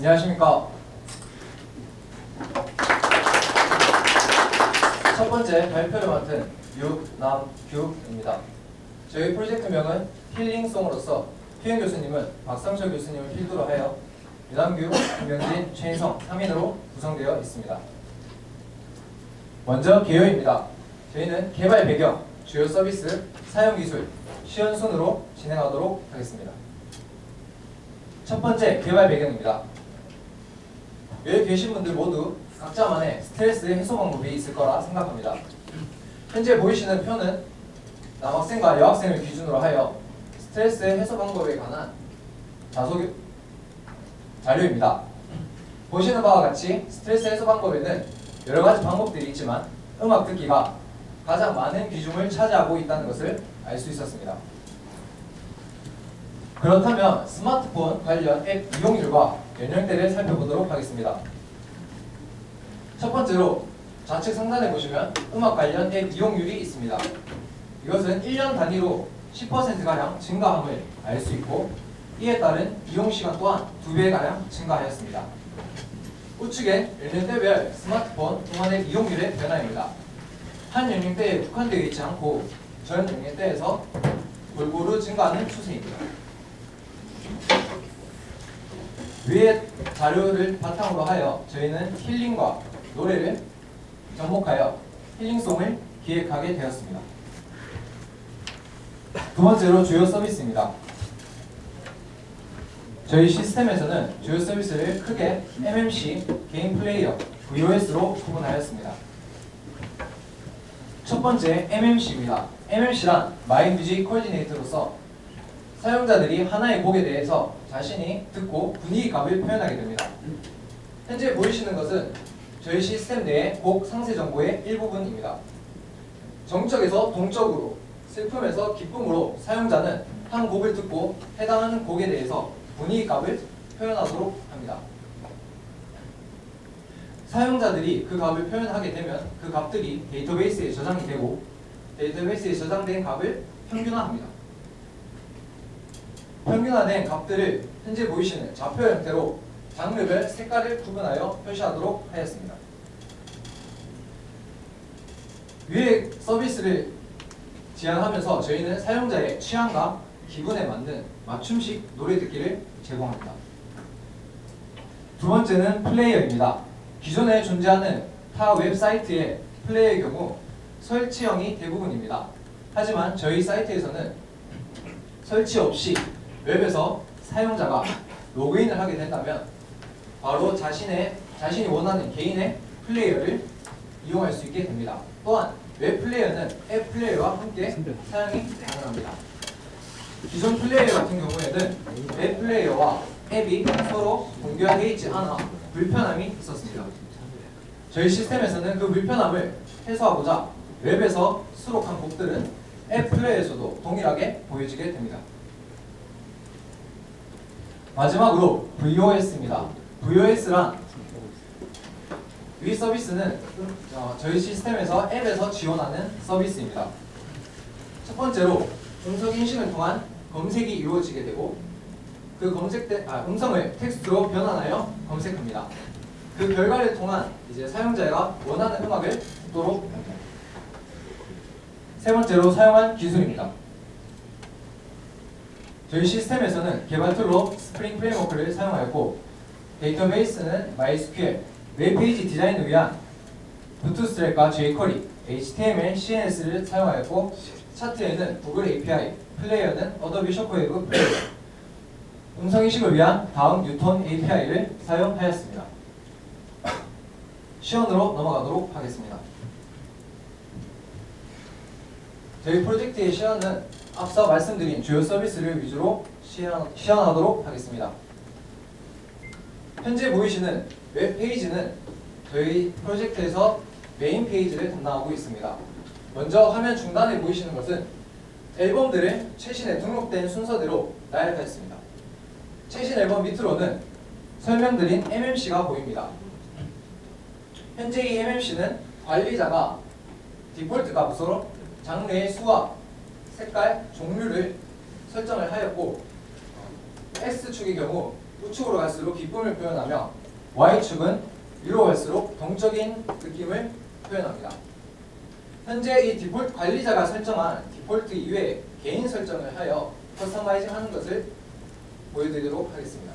안녕하십니까. 첫 번째 발표를 맡은 유남규입니다. 저희 프로젝트명은 힐링송으로서 희영 교수님은 박상철 교수님을 필두로 하여 유남규, 김명진, 최인성 3인으로 구성되어 있습니다. 먼저 개요입니다. 저희는 개발 배경, 주요 서비스, 사용 기술, 쉬운 순으로 진행하도록 하겠습니다. 첫 번째 개발 배경입니다. 여기 계신 분들 모두 각자만의 스트레스 해소 방법이 있을 거라 생각합니다. 현재 보이시는 표는 남학생과 여학생을 기준으로 하여 스트레스 해소 방법에 관한 자소 자료입니다. 보시는 바와 같이 스트레스 해소 방법에는 여러 가지 방법들이 있지만 음악 듣기가 가장 많은 비중을 차지하고 있다는 것을 알 수 있었습니다. 그렇다면 스마트폰 관련 앱 이용률과 연령대를 살펴보도록 하겠습니다. 첫 번째로 좌측 상단에 보시면 음악 관련 앱 이용률이 있습니다. 이것은 1년 단위로 10%가량 증가함을 알 수 있고 이에 따른 이용 시간 또한 2배가량 증가하였습니다. 우측엔 연령대별 스마트폰 동안 앱 이용률의 변화입니다. 한 연령대에 국한되어 있지 않고 전 연령대에서 골고루 증가하는 추세입니다. 위의 자료를 바탕으로 하여 저희는 힐링과 노래를 접목하여 힐링송을 기획하게 되었습니다. 두 번째로 주요 서비스입니다. 저희 시스템에서는 주요 서비스를 크게 MMC, 게임 플레이어, VOS로 구분하였습니다. 첫 번째 MMC입니다. MMC란 뮤직 코디네이터로서 사용자들이 하나의 곡에 대해서 자신이 듣고 분위기감을 표현하게 됩니다. 현재 보이시는 것은 저희 시스템 내의 곡 상세 정보의 일부분입니다. 정적에서 동적으로, 슬픔에서 기쁨으로 사용자는 한 곡을 듣고 해당하는 곡에 대해서 분위기감을 표현하도록 합니다. 사용자들이 그 값을 표현하게 되면 그 값들이 데이터베이스에 저장이 되고 데이터베이스에 저장된 값을 평균화합니다. 평균화된 값들을 현재 보이시는 좌표 형태로 장르별 색깔을 구분하여 표시하도록 하였습니다. 위의 서비스를 지향하면서 저희는 사용자의 취향과 기분에 맞는 맞춤식 노래 듣기를 제공합니다. 두 번째는 플레이어입니다. 기존에 존재하는 타 웹사이트의 플레이어의 경우 설치형이 대부분입니다. 하지만 저희 사이트에서는 설치 없이 웹에서 사용자가 로그인을 하게 된다면 바로 자신의 자신이 원하는 개인의 플레이어를 이용할 수 있게 됩니다. 또한 웹 플레이어는 앱 플레이어와 함께 사용이 가능합니다. 기존 플레이어 같은 경우에는 웹 플레이어와 앱이 서로 동결되어 있지 않아 불편함이 있었습니다. 저희 시스템에서는 그 불편함을 해소하고자 웹에서 수록한 곡들은 앱 플레이에서도 동일하게 보여지게 됩니다. 마지막으로 VOS입니다. VOS란 위 서비스는 어, 저희 시스템에서 앱에서 지원하는 서비스입니다. 첫 번째로 음성 인식을 통한 검색이 이루어지게 되고 그 검색된 아, 음성을 텍스트로 변환하여 검색합니다. 그 결과를 통한 이제 사용자가 원하는 음악을 듣도록. 세 번째로 사용한 기술입니다. 저희 시스템에서는 개발 툴로 스프링 프레임워크를 사용하였고 데이터베이스는 MySQL, 웹페이지 디자인을 위한 부투스 트랙과 jQuery, HTML, CSS를 사용하였고 차트에는 구글 API, 플레이어는 어도비 쇼크웨이브 플레이어, 음성 인식을 위한 다음 뉴턴 API를 사용하였습니다. 시연으로 넘어가도록 하겠습니다. 저희 프로젝트의 시연은 앞서 말씀드린 주요 서비스를 위주로 시연, 시연하도록 하겠습니다. 현재 보이시는 웹페이지는 저희 프로젝트에서 메인 페이지를 담당하고 있습니다. 먼저 화면 중단에 보이시는 것은 앨범들을 최신에 등록된 순서대로 나열하였습니다. 최신 앨범 밑으로는 설명드린 MMC가 보입니다. 현재 이 MMC는 관리자가 디폴트 값으로 장르의 수와 색깔, 종류를 설정을 하였고 X축의 경우 우측으로 갈수록 기쁨을 표현하며 Y축은 위로 갈수록 동적인 느낌을 표현합니다. 현재 이 디폴트 관리자가 설정한 디폴트 이외에 개인 설정을 하여 커스터마이징 하는 것을 보여드리도록 하겠습니다.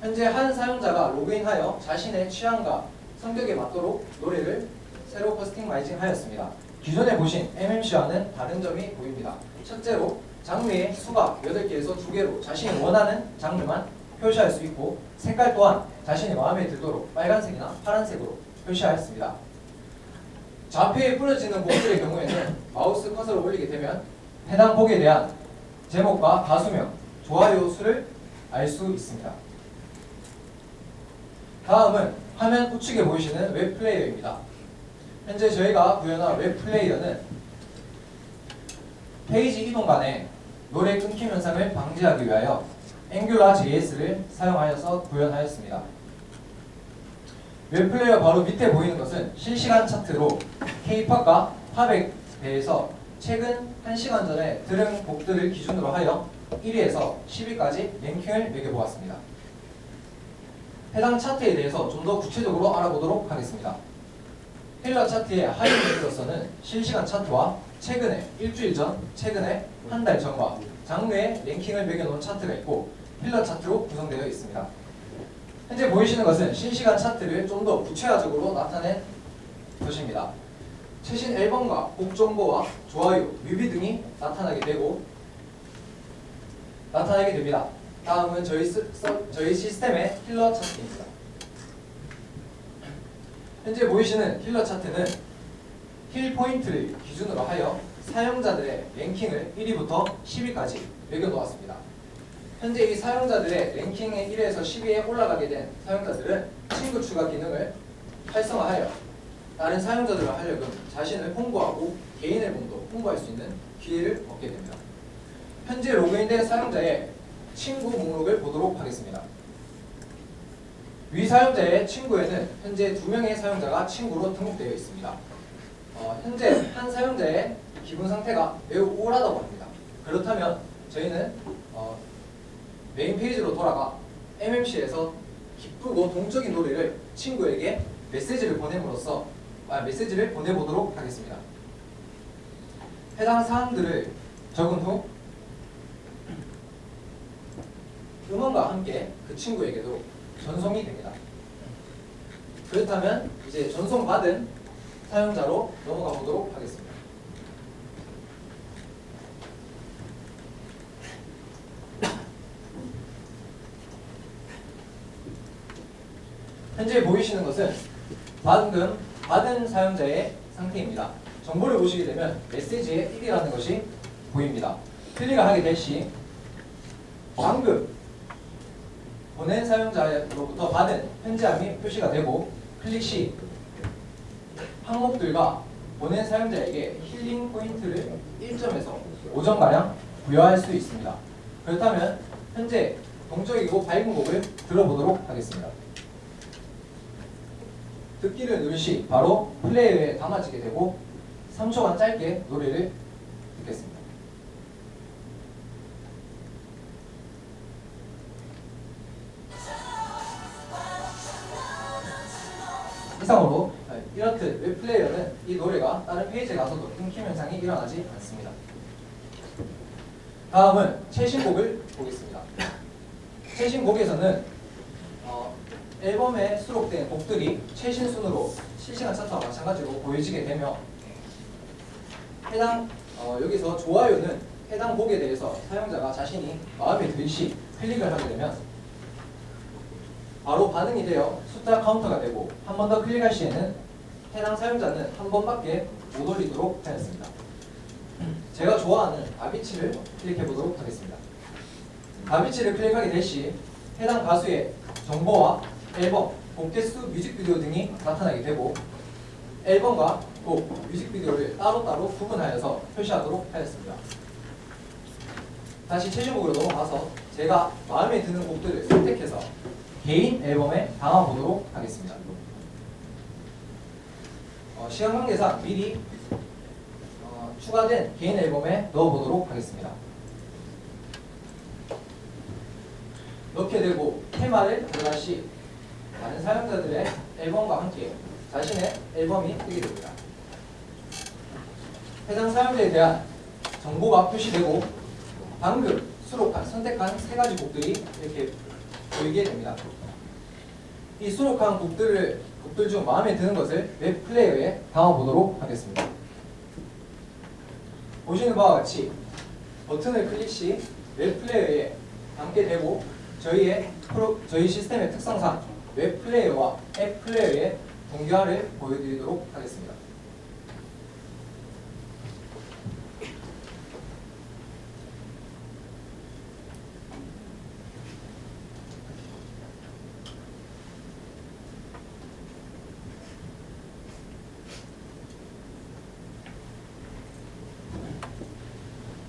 현재 한 사용자가 로그인하여 자신의 취향과 성격에 맞도록 노래를 새로 커스터마이징 하였습니다. 기존에 보신 MMC와는 다른 점이 보입니다. 첫째로 장르의 수가 8개에서 2개로 자신이 원하는 장르만 표시할 수 있고 색깔 또한 자신이 마음에 들도록 빨간색이나 파란색으로 표시하였습니다. 좌표에 뿌려지는 곡들의 경우에는 마우스 커서를 올리게 되면 해당 곡에 대한 제목과 가수명, 좋아요 수를 알 수 있습니다. 다음은 화면 우측에 보이시는 웹 플레이어입니다. 현재 저희가 구현한 웹 플레이어는 페이지 이동 간에 노래 끊김 현상을 방지하기 위하여 앵귤라 JS를 사용하여서 구현하였습니다. 웹 플레이어 바로 밑에 보이는 것은 실시간 차트로 K-팝과 팝에 대해서 최근 1시간 전에 들은 곡들을 기준으로 하여 1위에서 10위까지 랭킹을 매겨보았습니다. 해당 차트에 대해서 좀 더 구체적으로 알아보도록 하겠습니다. 힐러 차트의 하위 매트로서는 실시간 차트와 최근에 일주일 전, 최근에 한 달 전과 장르의 랭킹을 매겨놓은 차트가 있고 힐러 차트로 구성되어 있습니다. 현재 보이시는 것은 실시간 차트를 좀 더 구체화적으로 나타낸 것입니다. 최신 앨범과 곡 정보와 좋아요, 뮤비 등이 나타나게 되고 나타나게 됩니다. 다음은 저희, 스, 서- 저희 시스템의 힐러 차트입니다. 현재 보이시는 힐러 차트는 힐 포인트를 기준으로 하여 사용자들의 랭킹을 1위부터 10위까지 매겨놓았습니다. 현재 이 사용자들의 랭킹의 1위에서 10위에 올라가게 된 사용자들은 친구 추가 기능을 활성화하여 다른 사용자들과 하려금 자신을 홍보하고 개인 앨범도 홍보할 수 있는 기회를 얻게 됩니다. 현재 로그인된 사용자의 친구 목록을 보도록 하겠습니다. 위 사용자의 친구에는 현재 두 명의 사용자가 친구로 등록되어 있습니다. 어, 현재 한 사용자의 기분 상태가 매우 우울하다고 합니다. 그렇다면 저희는 어, 메인 페이지로 돌아가 MMC에서 기쁘고 동적인 노래를 친구에게 메시지를 보냄으로써 아, 메시지를 보내보도록 하겠습니다. 해당 사항들을 적은 후 음원과 함께 그 친구에게도 전송이 됩니다. 그렇다면 이제 전송받은 사용자로 넘어가 보도록 하겠습니다. 현재 보이시는 것은 방금 받은 사용자의 상태입니다. 정보를 보시게 되면 메시지에 1이라는 것이 보입니다. 클릭을 하게 될 시 방금 보낸 사용자로부터 받은 현재함이 표시가 되고 클릭 시 항목들과 보낸 사용자에게 힐링 포인트를 1점에서 5점가량 부여할 수 있습니다. 그렇다면 현재 동적이고 밝은 곡을 들어보도록 하겠습니다. 듣기를 누르시 바로 플레이어에 담아지게 되고 3초간 짧게 노래를 다른 페이지에 가서도 끊김 현상이 일어나지 않습니다. 다음은 최신곡을 보겠습니다. 최신곡에서는 어, 앨범에 수록된 곡들이 최신 순으로 실시간 차트와 마찬가지로 보여지게 되며 해당 어, 여기서 좋아요는 해당 곡에 대해서 사용자가 자신이 마음에 들시 클릭을 하게 되면 바로 반응이 되어 숫자 카운터가 되고 한 번 더 클릭할 시에는 해당 사용자는 한 번밖에 못 올리도록 하였습니다. 제가 좋아하는 다비치를 클릭해 보도록 하겠습니다. 다비치를 클릭하게 될 시 해당 가수의 정보와 앨범, 곡 개수, 뮤직비디오 등이 나타나게 되고 앨범과 곡, 뮤직비디오를 따로따로 구분하여서 표시하도록 하였습니다. 다시 최신곡으로 넘어가서 제가 마음에 드는 곡들을 선택해서 개인 앨범에 담아보도록 하겠습니다. 어, 시간 관계상 미리 어, 추가된 개인 앨범에 넣어보도록 하겠습니다. 넣게 되고 테마를 들어갈 시 많은 사용자들의 앨범과 함께 자신의 앨범이 뜨게 됩니다. 해당 사용자에 대한 정보가 표시되고 방금 수록한 선택한 세 가지 곡들이 이렇게 보이게 됩니다. 이 수록한 곡들을 곡들 중 마음에 드는 것을 웹 플레이어에 담아보도록 하겠습니다. 보시는 바와 같이 버튼을 클릭 시 웹 플레이어에 담게 되고 저희의 프로, 저희 시스템의 특성상 웹 플레이어와 앱 플레이어의 동기화를 보여드리도록 하겠습니다.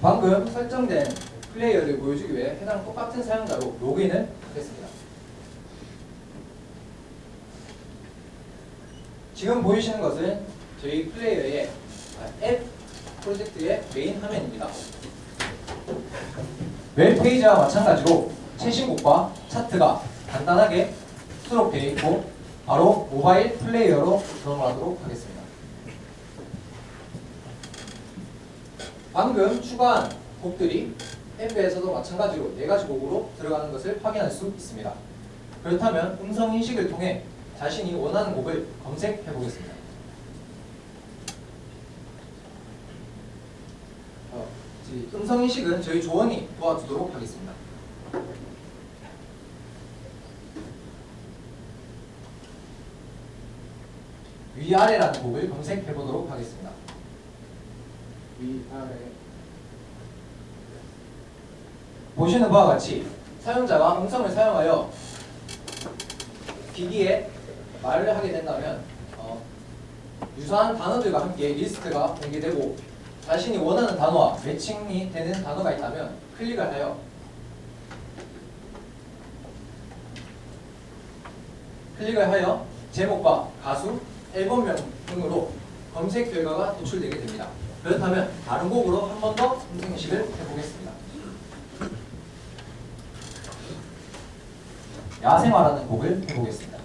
방금 설정된 플레이어를 보여주기 위해 해당 똑같은 사용자로 로그인을 하겠습니다. 지금 보이시는 것은 저희 플레이어의 아, 앱 프로젝트의 메인 화면입니다. 웹페이지와 마찬가지로 최신곡과 차트가 간단하게 수록되어 있고 바로 모바일 플레이어로 들어가도록 하겠습니다. 방금 추가한 곡들이 앱에서도 마찬가지로 네 가지 곡으로 들어가는 것을 확인할 수 있습니다. 그렇다면 음성 인식을 통해 자신이 원하는 곡을 검색해 보겠습니다. 어, 이 음성 인식은 저희 조원이 도와주도록 하겠습니다. 위아래라는 곡을 검색해 보도록 하겠습니다. 보시는 바와 같이 사용자가 음성을 사용하여 기기에 말을 하게 된다면 어, 유사한 단어들과 함께 리스트가 공개되고 자신이 원하는 단어와 매칭이 되는 단어가 있다면 클릭을 하여 클릭을 하여 제목과 가수, 앨범명 등으로 검색 결과가 도출되게 됩니다. 그렇다면 다른 곡으로 한 번더 음성 인식을 해보겠습니다. 야생화라는 곡을 해보겠습니다.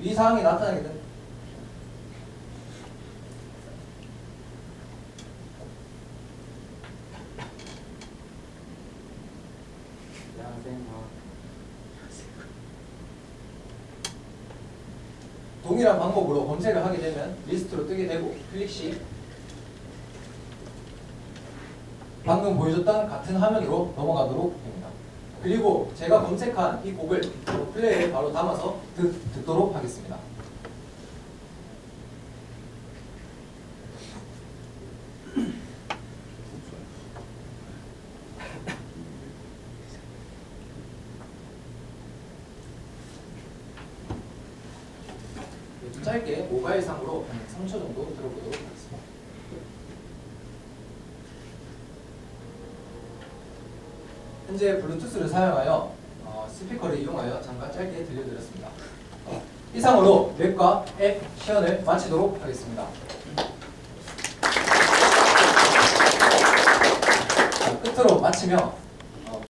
위 사항이 나타나게 된 동일한 방법으로 검색을 하게 되면 리스트로 뜨게 되고 클릭 시 방금 보여줬던 같은 화면으로 넘어가도록 됩니다. 그리고 제가 검색한 이 곡을 플레이에 바로 담아서 듣, 듣도록 하겠습니다. 짧게 모바일상으로 한 3초 정도 들어보도록 하겠습니다. 현재 블루투스를 사용하여 어, 스피커를 이용하여 잠깐 짧게 들려드렸습니다. 어, 이상으로 웹과 앱 시연을 마치도록 하겠습니다. 자, 끝으로 마치며